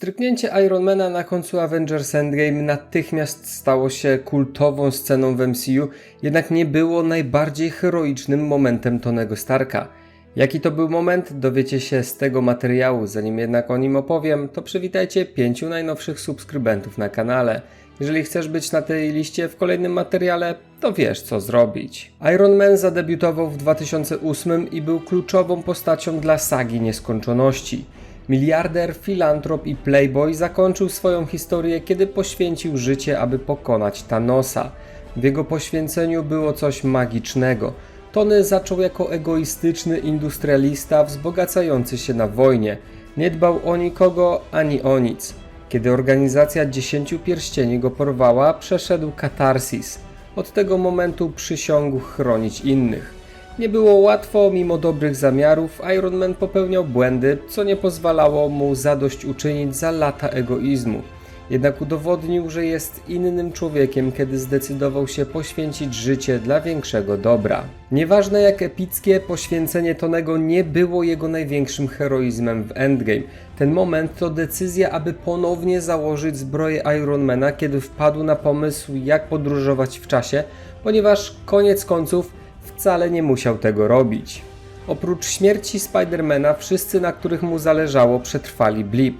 Stryknięcie Ironmana na końcu Avengers Endgame natychmiast stało się kultową sceną w MCU, jednak nie było najbardziej heroicznym momentem Tonego Starka. Jaki to był moment, dowiecie się z tego materiału. Zanim jednak o nim opowiem, to przywitajcie pięciu najnowszych subskrybentów na kanale. Jeżeli chcesz być na tej liście w kolejnym materiale, to wiesz co zrobić. Iron Man zadebiutował w 2008 i był kluczową postacią dla sagi nieskończoności. Miliarder, filantrop i playboy zakończył swoją historię, kiedy poświęcił życie, aby pokonać Thanosa. W jego poświęceniu było coś magicznego. Tony zaczął jako egoistyczny industrialista wzbogacający się na wojnie. Nie dbał o nikogo ani o nic. Kiedy organizacja Dziesięciu Pierścieni go porwała, przeszedł katarsis. Od tego momentu przysiągł chronić innych. Nie było łatwo, mimo dobrych zamiarów, Iron Man popełniał błędy, co nie pozwalało mu zadośćuczynić za lata egoizmu. Jednak udowodnił, że jest innym człowiekiem, kiedy zdecydował się poświęcić życie dla większego dobra. Nieważne jak epickie, poświęcenie Tonego nie było jego największym heroizmem w Endgame. Ten moment to decyzja, aby ponownie założyć zbroję Ironmana, kiedy wpadł na pomysł, jak podróżować w czasie, ponieważ koniec końców wcale nie musiał tego robić. Oprócz śmierci Spidermana, wszyscy, na których mu zależało, przetrwali blip.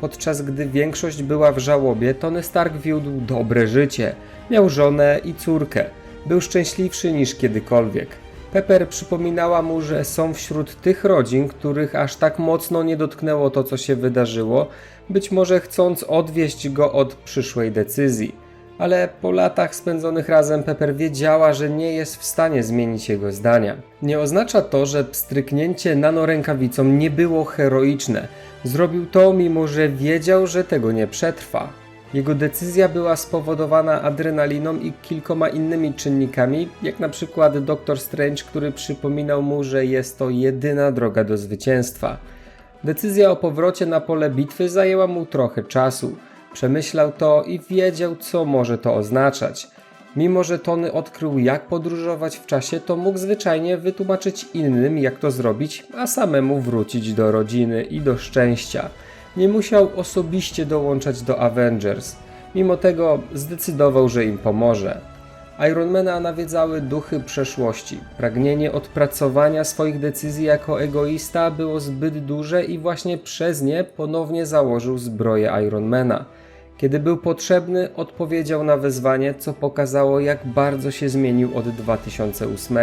Podczas gdy większość była w żałobie, Tony Stark wiódł dobre życie. Miał żonę i córkę. Był szczęśliwszy niż kiedykolwiek. Pepper przypominała mu, że są wśród tych rodzin, których aż tak mocno nie dotknęło to, co się wydarzyło, być może chcąc odwieść go od przyszłej decyzji. Ale po latach spędzonych razem Pepper wiedziała, że nie jest w stanie zmienić jego zdania. Nie oznacza to, że pstryknięcie nanorękawicą nie było heroiczne. Zrobił to, mimo że wiedział, że tego nie przetrwa. Jego decyzja była spowodowana adrenaliną i kilkoma innymi czynnikami, jak na przykład Doctor Strange, który przypominał mu, że jest to jedyna droga do zwycięstwa. Decyzja o powrocie na pole bitwy zajęła mu trochę czasu. Przemyślał to i wiedział, co może to oznaczać. Mimo, że Tony odkrył, jak podróżować w czasie, to mógł zwyczajnie wytłumaczyć innym, jak to zrobić, a samemu wrócić do rodziny i do szczęścia. Nie musiał osobiście dołączać do Avengers. Mimo tego zdecydował, że im pomoże. Ironmana nawiedzały duchy przeszłości. Pragnienie odpracowania swoich decyzji jako egoista było zbyt duże i właśnie przez nie ponownie założył zbroję Ironmana. Kiedy był potrzebny, odpowiedział na wezwanie, co pokazało, jak bardzo się zmienił od 2008.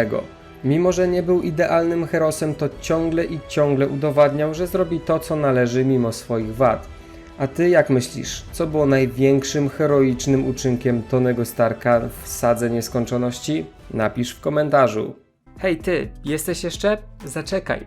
Mimo, że nie był idealnym herosem, to ciągle i ciągle udowadniał, że zrobi to, co należy mimo swoich wad. A ty jak myślisz, co było największym heroicznym uczynkiem Tonego Starka w Sadze Nieskończoności? Napisz w komentarzu. Hej ty, jesteś jeszcze? Zaczekaj.